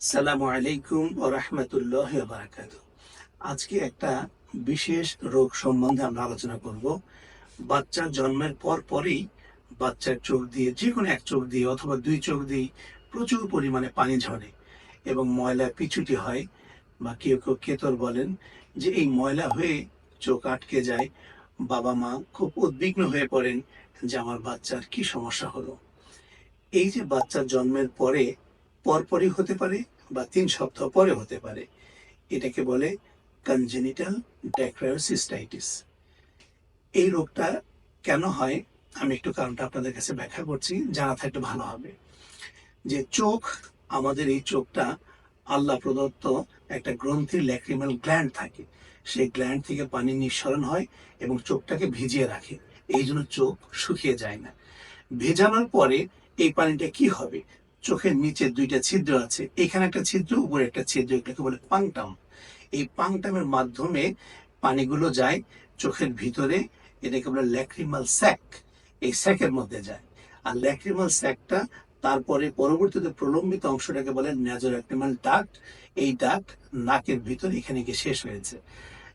সালামু আলাইকুম ও রহমতুল্লাহ বারাকাত আজকে একটা বিশেষ রোগ সম্বন্ধে আমরা আলোচনা করব। বাচ্চা জন্মের পর পরই বাচ্চার চোখ দিয়ে যে কোনো এক চোখ দিয়ে অথবা দুই চোখ দিয়ে প্রচুর পরিমাণে পানি ঝরে এবং ময়লা পিছুটি হয় বা কেউ কেউ কেতর বলেন যে এই ময়লা হয়ে চোখ আটকে যায়। বাবা মা খুব উদ্বিগ্ন হয়ে পড়েন যে আমার বাচ্চার কি সমস্যা হলো। এই যে বাচ্চা জন্মের পরে পরপরই হতে পারে বা তিন সপ্তাহ পরে হতে পারে। এটাকে বলে কনজেনিটাল ড্যাক্রায়োসিস্টাইটিস এই রোগটা কেন হয়? আমি একটু কারণটা আপনাদের কাছে ব্যাখ্যা করছি, জানা থাকলে ভালো হবে। যে চোখ, আমাদের এই চোখটা আল্লাহ প্রদত্ত একটা গ্রন্থির ল্যাক্রিমাল গ্ল্যান্ড থাকে। সেই গ্ল্যান্ড থেকে পানি নিঃসরণ হয় এবং চোখটাকে ভিজিয়ে রাখে। এই জন্য চোখ শুকিয়ে যায় না। ভেজানোর পরে এই পানিটা কি হবে? চোখের নিচে দুইটা ছিদ্র আছে। এখানে একটা ছিদ্র, উপরে একটা ছিদ্র, এগুলোকে বলে পাংটাম। এই পাংটামের মাধ্যমে পানিগুলো যায় চোখের ভিতরে, এটাকে বলে ল্যাক্রিমাল স্যাক। এই স্যাকের মধ্যে যায়। আর ল্যাক্রিমাল স্যাকটা তারপরে পরবর্তীতে প্রলম্বিত অংশটাকে বলে ন্যাজোল্যাক্রিমাল ডাক্ট। এই ডাক্ট নাকের ভিতরে এখানে গিয়ে শেষ হয়েছে।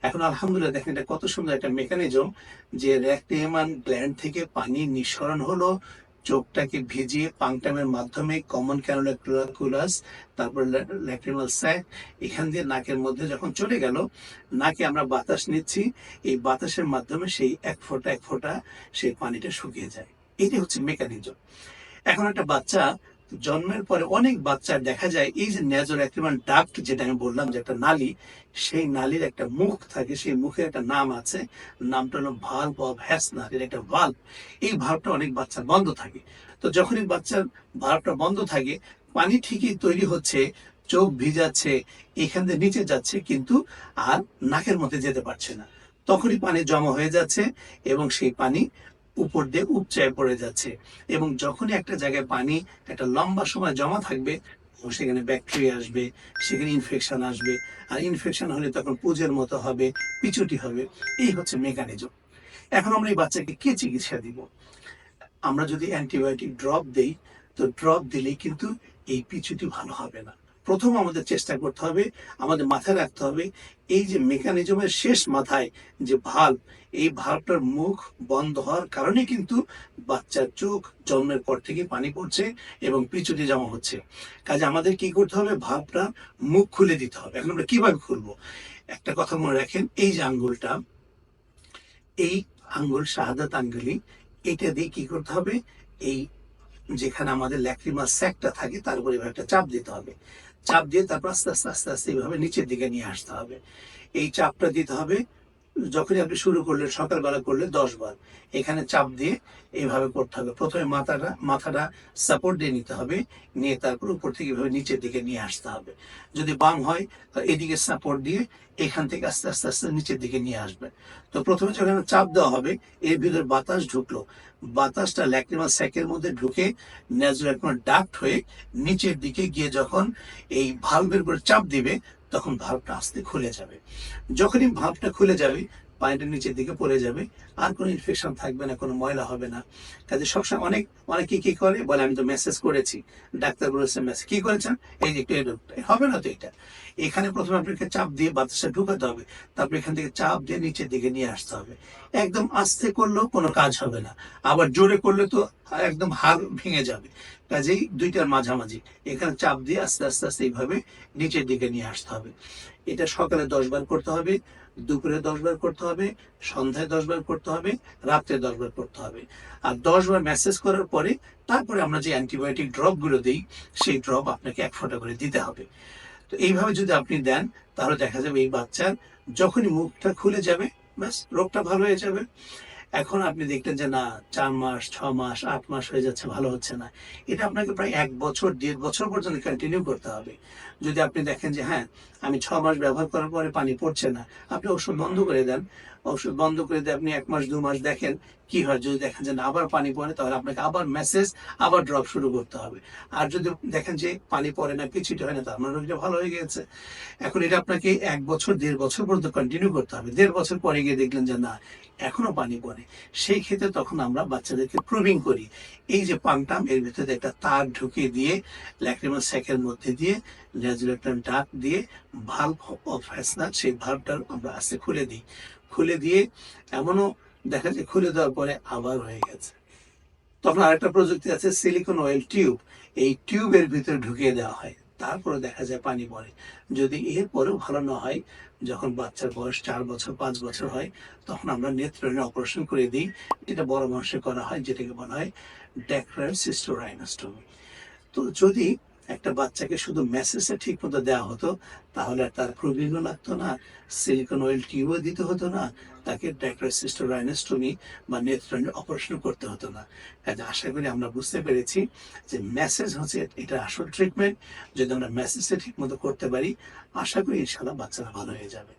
এখন আলহামদুলিল্লাহ দেখেন এটা কত সুন্দর একটা মেকানিজম যে ল্যাক্রিমান গ্ল্যান্ড থেকে পানি নিঃসরণ হলো চোখটাকে ভিজিয়ে পাংটামের মাধ্যমে কমন ক্যানোলাকুলাস তারপর ল্যাক্রিমাল স্যাক এখান দিয়ে নাকের মধ্যে যখন চলে গেল, নাকে আমরা বাতাস নিচ্ছি, এই বাতাসের মাধ্যমে সেই এক ফোঁটা এক ফোঁটা সেই পানিটা শুকিয়ে যায়। এটি হচ্ছে মেকানিজম এখন একটা বাচ্চা জন্মের পরে অনেক বাচ্চার দেখা যায়, এই যে নেজর অ্যাক্রিমান ডাক্ট যেটা আমি বললাম যে একটা নালী, সেই নালীর একটা মুখ থাকে, সেই মুখের একটা নাম আছে, নামটা হলো ভাল্ব অফ হ্যাসনার এর একটা ভাল্ব এই ভাল্বটা অনেক বাচ্চার বন্ধ থাকে। তো যখনই বাচ্চার ভাল্বটা বন্ধ থাকে, পানি ঠিকই তৈরি হচ্ছে, চোখ ভিজাচ্ছে, এখান থেকে নিচে যাচ্ছে, কিন্তু আর নাকের মধ্যে যেতে পারছে না। তখনই পানি জমা হয়ে যাচ্ছে এবং সেই পানি উপর দিয়ে উপচায় পড়ে যাচ্ছে। এবং যখনই একটা জায়গায় পানি, একটা লম্বা সময় জমা থাকবে, সেখানে ব্যাকটেরিয়া আসবে, সেখানে ইনফেকশন আসবে। আর ইনফেকশন হলে তখন পুজের মতো হবে পিছুটি হবে। এই হচ্ছে মেকানিজম এখন আমরা এই বাচ্চাকে কে চিকিৎসা দিব? আমরা যদি অ্যান্টিবায়োটিক ড্রপ দেই, তো ড্রপ দিলেই কিন্তু এই পিছুটি ভালো হবে না। প্রথম আমাদের চেষ্টা করতে হবে, আমাদের মাথায় রাখতে হবে, এই যে মেকানিজমের শেষ মাথায় যে ভাল্ব এই ভাল্বটার মুখ বন্ধ হওয়ার কারণে কিন্তু বাচ্চার চোখ জন্মের পর থেকে পানি পড়ছে এবং পিছুটি জমা হচ্ছে। কাজে আমাদের কি করতে হবে? ভাবটা মুখ খুলে দিতে হবে। এখন আমরা কীভাবে খুলবো? একটা কথা মনে রাখেন, এই যে আঙ্গুলটা, এই আঙ্গুল, শাহাদাত আঙ্গুলি, এটা দিয়ে কি করতে হবে? এই যেখানে আমাদের ল্যাক্রিমাল স্যাকটা থাকে, তার উপর এভাবে একটা চাপ দিতে হবে। চাপ দিয়ে তারপর আস্তে আস্তে আস্তে আস্তে এইভাবে নিচের দিকে নিয়ে আসতে হবে। এই চাপটা দিতে হবে, যখনই আপনি শুরু করলেন, সকালবেলা করলে দশ বার, এখানে চাপ দিয়ে এইভাবে করতে হবে। প্রথমে মাথাটা মাথাটা সাপোর্ট দিয়ে নিতে হবে, নিয়ে তারপর উপর থেকে এভাবে নিচের দিকে নিয়ে আসতে হবে। যদি বাম হয় এদিকে সাপোর্ট দিয়ে এখান থেকে আস্তে আস্তে আস্তে নিচের দিকে নিয়ে আসবে। তো প্রথমে যখন চাপ দেওয়া হবে, এর ভিতরে বাতাস ঢুকলো বাতাসটা ল্যাক্রিমা স্যাকের মধ্যে ঢুকে ন্যাজুরাল ডাক্ট হয়ে নিচের দিকে গিয়ে যখন এই ভালভের উপরে চাপ দিবে, তখন ভাবটা আস্তে খুলে যাবে। যখনই ভাবটা খুলে যাবে পানিটা নিচের দিকে পড়ে যাবে। আর কোনো ইনফেকশন থাকবে না, কোনো ময়লা হবে না। কাজে সবসময় অনেক, অনেকে কি করে? বলে, আমি তো মেসেজ করেছি। ডাক্তার বলেছে মেসেজ কি করেছেন? এই যে একটু হবে না তো এটা। এখানে প্রথমে আপনাকে চাপ দিয়ে বাতাসটা ঢুকাতে হবে। তারপর এখান থেকে চাপ দিয়ে নিচের দিকে নিয়ে আসতে হবে। একদম আস্তে করলেও কোনো কাজ হবে না। আবার জোরে করলে তো একদম হাড় ভেঙে যাবে। কাজেই দুইটার মাঝামাঝি। এখানে চাপ দিয়ে আস্তে আস্তে আস্তে এইভাবে নিচের দিকে নিয়ে আসতে হবে। এটা সকালে দশ বার করতে হবে, দুপুরে দশ বার করতে হবে, সন্ধ্যায় দশ বার করতে হবে, রাত্রে দশ বার করতে হবে। আর দশ বার মেসেজ করার পরে তারপরে আমরা যে অ্যান্টিবায়োটিক ড্রপগুলো দিই, সেই ড্রপ আপনাকে এক ফোঁটা করে দিতে হবে। তো এইভাবে যদি আপনি দেন, তাহলে দেখা যাবে এই বাচ্চার যখনই মুখটা খুলে যাবে, ব্যাস, রোগটা ভালো হয়ে যাবে। এখন আপনি দেখলেন যে না, চার মাস, ছ মাস, আট মাস হয়ে যাচ্ছে, ভালো হচ্ছে না। এটা আপনাকে প্রায় এক বছর, দেড় বছর পর্যন্ত কন্টিনিউ করতে হবে। যদি আপনি দেখেন যে হ্যাঁ আমি ছ মাস ব্যবহার করার পরে পানি পড়ছে না, আপনি ওষুধ বন্ধ করে দেন। ওষুধ বন্ধ করে দিয়ে আপনি এক মাস, দু মাস দেখেন কি হয়। যদি দেখেন যে না, আবার পানি পড়ে, তাহলে আপনাকে আবার মেসেজ আবার ড্রপ শুরু করতে হবে। আর যদি দেখেন যে পানি পড়ে না কিছুটা হয় না, তার মানে রোগীটা ভালো হয়ে গেছে এখন এটা আপনাকে এক বছর, দেড় বছর পর্যন্ত কন্টিনিউ করতে হবে। দেড় বছর পরে গিয়ে দেখলেন যে না, এখনও পানি পড়ে। সেই ক্ষেত্রে তখন আমরা বাচ্চাদেরকে প্রুভিং করি। এই যে পাংটাম এর ভিতরে একটা তার ঢুকিয়ে দিয়ে ল্যাক্রিমাল স্যাকের মধ্যে দিয়ে লেজুলেটন ডাক দিয়ে ভাল্ব অফ ফ্যাসনার সেই ভাল্বটা আমরা আস্তে খুলে দিই। খুলে দিয়ে এমনও দেখা যায় খুলে দেওয়ার পরে আবার হয়ে গেছে। তখন আরেকটা প্রযুক্তি আছে সিলিকন অয়েল টিউব এই টিউবের ভিতরে ঢুকিয়ে দেওয়া হয়। তারপরে দেখা যায় পানি পড়ে যদি এরপরেও ভালো না হয়, যখন বাচ্চার বয়স চার বছর, পাঁচ বছর হয়, তখন আমরা নেত্রহীন অপারেশন করে দিই। এটা বড় মানুষে করা হয়, যেটাকে বলা হয় ড্যাক্রার সিস্টোরাইনাস্টমি। তো যদি একটা বাচ্চাকে শুধু মেসেজটা ঠিক মতো দেওয়া হতো, তাহলে তার প্রবীণও লাগতো না, সিলিকন অয়েল টিউবও দিতে হতো না, তাকে ড্যাক্টার সিস্টোরাইনোস্টমি বা নেত্রণের অপারেশন করতে হতো না। কাজে আশা করি আমরা বুঝতে পেরেছি যে মেসেজ হচ্ছে এটা আসল ট্রিটমেন্ট যদি আমরা মেসেজটা ঠিক মতো করতে পারি, আশা করি ইনশাল্লাহ বাচ্চারা ভালো হয়ে যাবে।